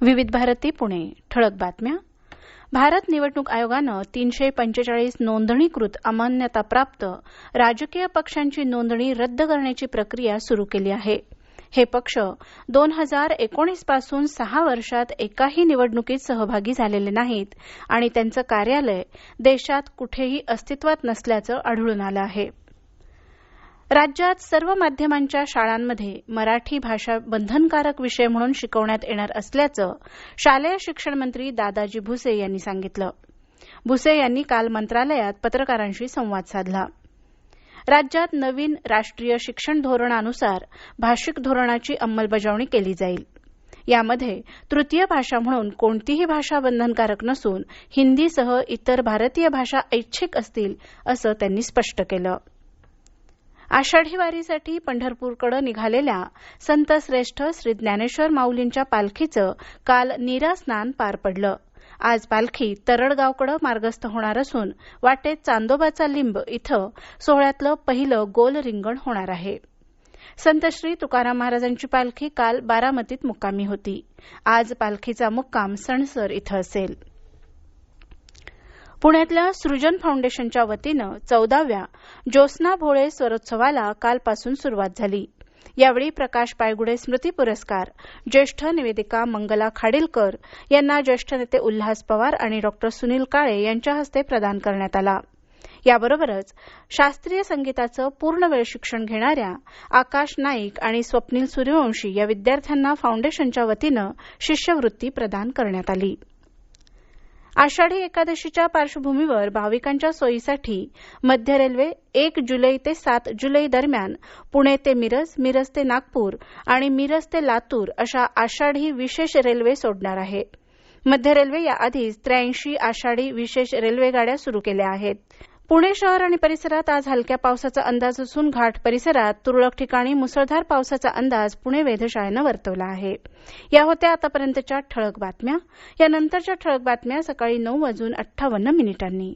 विविध भारती पुणे. ठळक बातम्या. भारत निवडणूक आयोगानं तीनशे पंचेचाळीस नोंदणीकृत अमान्यताप्राप्त राजकीय पक्षांची नोंदणी रद्द करण्याची प्रक्रिया सुरू केली आहे. हे पक्ष दोन हजार एकोणीसपासून सहा वर्षात एकाही निवडणुकीत सहभागी झालेले नाहीत आणि त्यांचं कार्यालय देशात कुठेही अस्तित्वात नसल्याचं आढळून आलं आहे. राज्यात सर्व माध्यमांच्या शाळांमध्ये मराठी भाषा बंधनकारक विषय म्हणून शिकवण्यात येणार असल्याचं शालेय शिक्षण मंत्री दादाजी भुसे यांनी सांगितलं. भुसे यांनी काल मंत्रालयात पत्रकारांशी संवाद साधला. राज्यात नवीन राष्ट्रीय शिक्षण धोरणानुसार भाषिक धोरणाची अंमलबजावणी केली जाईल. यामध्ये तृतीय भाषा म्हणून कोणतीही भाषा बंधनकारक नसून हिंदीसह इतर भारतीय भाषा ऐच्छिक असतील असं त्यांनी स्पष्ट केलं. आषाढी वारीसाठी पंढरपूरकडे निघालेल्या संत श्रेष्ठ श्री ज्ञानेश्वर माऊलींच्या पालखीचं काल नीरा स्नान पार पडलं. आज पालखी तरडगावकडे मार्गस्थ होणार असून वाटेत चांदोबाचा लिंब इथं सोहळ्यातलं पहिलं गोल रिंगण होणार आहे. संत श्री तुकाराम महाराजांची पालखी काल बारामतीत मुक्कामी होती. आज पालखीचा मुक्काम सणसर इथं असेल. पुण्यातल्या सृजन फाउंडेशनच्या वतीनं चौदाव्या ज्योत्स्ना भोळे स्वरोत्सवाला कालपासून सुरुवात झाली. यावेळी प्रकाश पायगुडे स्मृती पुरस्कार ज्येष्ठ निवेदिका मंगला खाडिलकर यांना ज्येष्ठ नेते उल्हास पवार आणि डॉक्टर सुनील काळे यांच्या हस्ते प्रदान करण्यात आला. याबरोबरच शास्त्रीय संगीताचं पूर्णवेळ शिक्षण घेणाऱ्या आकाश नाईक आणि स्वप्नील सूर्यवंशी या विद्यार्थ्यांना फाउंडेशनच्या वतीनं शिष्यवृत्ती प्रदान करण्यात आली. आषाढी एकादशीच्या पार्श्वभूमीवर भाविकांच्या सोयीसाठी मध्य रेल्वे एक जुलै ते सात जुलै दरम्यान पुणे ते मिरज मिरज ते नागपूर आणि मिरज ते लातूर अशा आषाढी विशेष रेल्वे सोडणार आहे. मध्य रेल्वे याआधीच त्र्याऐंशी आषाढी विशेष रेल्वे गाड्या सुरू केल्या आहेत. पुणे शहर आणि परिसरात आज हलक्या पावसाचा अंदाज असून घाट परिसरात तुरळक ठिकाणी मुसळधार पावसाचा अंदाज पुणे वेधशाळेनं वर्तवला आहे. या होत्या आतापर्यंतच्या ठळक बातम्या. या नंतरच्या ठळक बातम्या सकाळी नऊ वाजून अठ्ठावन्न मिनिटांनी.